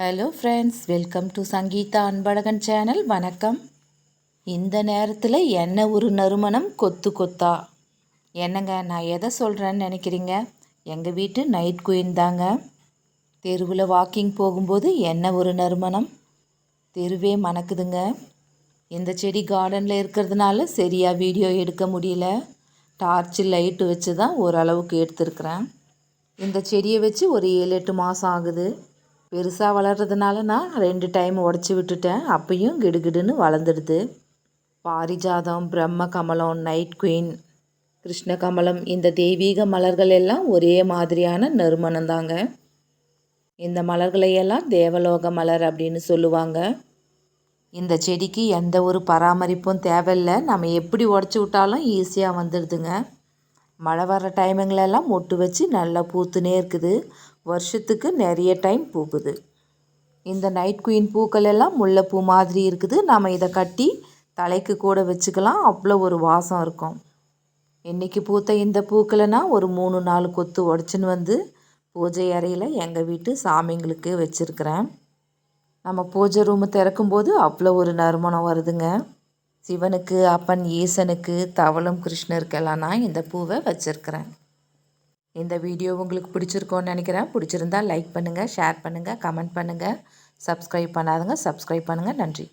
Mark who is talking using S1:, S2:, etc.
S1: Hello friends welcome to Sangeetha Anbazhagan channel வணக்கம். இந்த நேரத்தில் என்ன ஒரு நறுமணம்? கொத்து கொத்தா. என்னங்க நான் எதை சொல்கிறேன்னு நினைக்கிறீங்க? எங்கள் வீட்டு நைட் குயின் தாங்க. தெருவில் வாக்கிங் போகும்போது என்ன ஒரு நறுமணம்? தெருவே மணக்குதுங்க. இந்த செடி கார்டனில் இருக்கிறதுனால சரியாக வீடியோ எடுக்க முடியல. டார்ச்சு லைட்டு வச்சு தான் ஓரளவுக்கு எடுத்துருக்குறேன். இந்த செடியை வச்சு ஒரு ஏழு எட்டு மாதம் ஆகுது. பெருசாக வளர்கிறதுனால நான் ரெண்டு டைம் உடச்சி விட்டுட்டேன். அப்பையும் கிடுகிடுன்னு வளர்ந்துடுது. பாரிஜாதம் பிரம்ம கமலம் நைட் குயின் கிருஷ்ணகமலம் இந்த தெய்வீக மலர்கள் எல்லாம் ஒரே மாதிரியான நறுமணம் தாங்க. இந்த மலர்களையெல்லாம் தேவலோக மலர் அப்படின்னு சொல்லுவாங்க. இந்த செடிக்கு எந்த ஒரு பராமரிப்பும் தேவையில்லை. நம்ம எப்படி உடச்சி விட்டாலும் ஈஸியாக வந்துடுதுங்க. மழை வர்ற டைமுங்களெல்லாம் மொட்டு வச்சு நல்லா பூத்துனே இருக்குது. வருஷத்துக்கு நிறைய டைம் பூக்குது. இந்த நைட் குயின் பூக்கள் எல்லாம் முல்லைப்பூ மாதிரி இருக்குது. நம்ம இதை கட்டி தலைக்கு கூட வச்சுக்கலாம். அவ்வளோ ஒரு வாசம் இருக்கும். இன்றைக்கி பூத்த இந்த பூக்களைனா ஒரு மூணு நாலு கொத்து உடச்சின்னு வந்து பூஜை அறையில் எங்கள் வீட்டு சாமிங்களுக்கு வச்சுருக்கிறேன். நம்ம பூஜை ரூமு திறக்கும்போது அவ்வளோ ஒரு நறுமணம் வருதுங்க. சிவனுக்கு அப்பன் ஈசனுக்கு தவளும் கிருஷ்ணருக்கெல்லாம் நான் இந்த பூவை வச்சுருக்கிறேன். இந்த வீடியோ உங்களுக்கு பிடிச்சிருக்கோன்னு நினைக்கிறேன். பிடிச்சிருந்தா லைக் பண்ணுங்கள் ஷேர் பண்ணுங்கள் கமெண்ட் பண்ணுங்கள் சப்ஸ்கிரைப் பண்ணாதுங்க சப்ஸ்கிரைப் பண்ணுங்கள் நன்றி.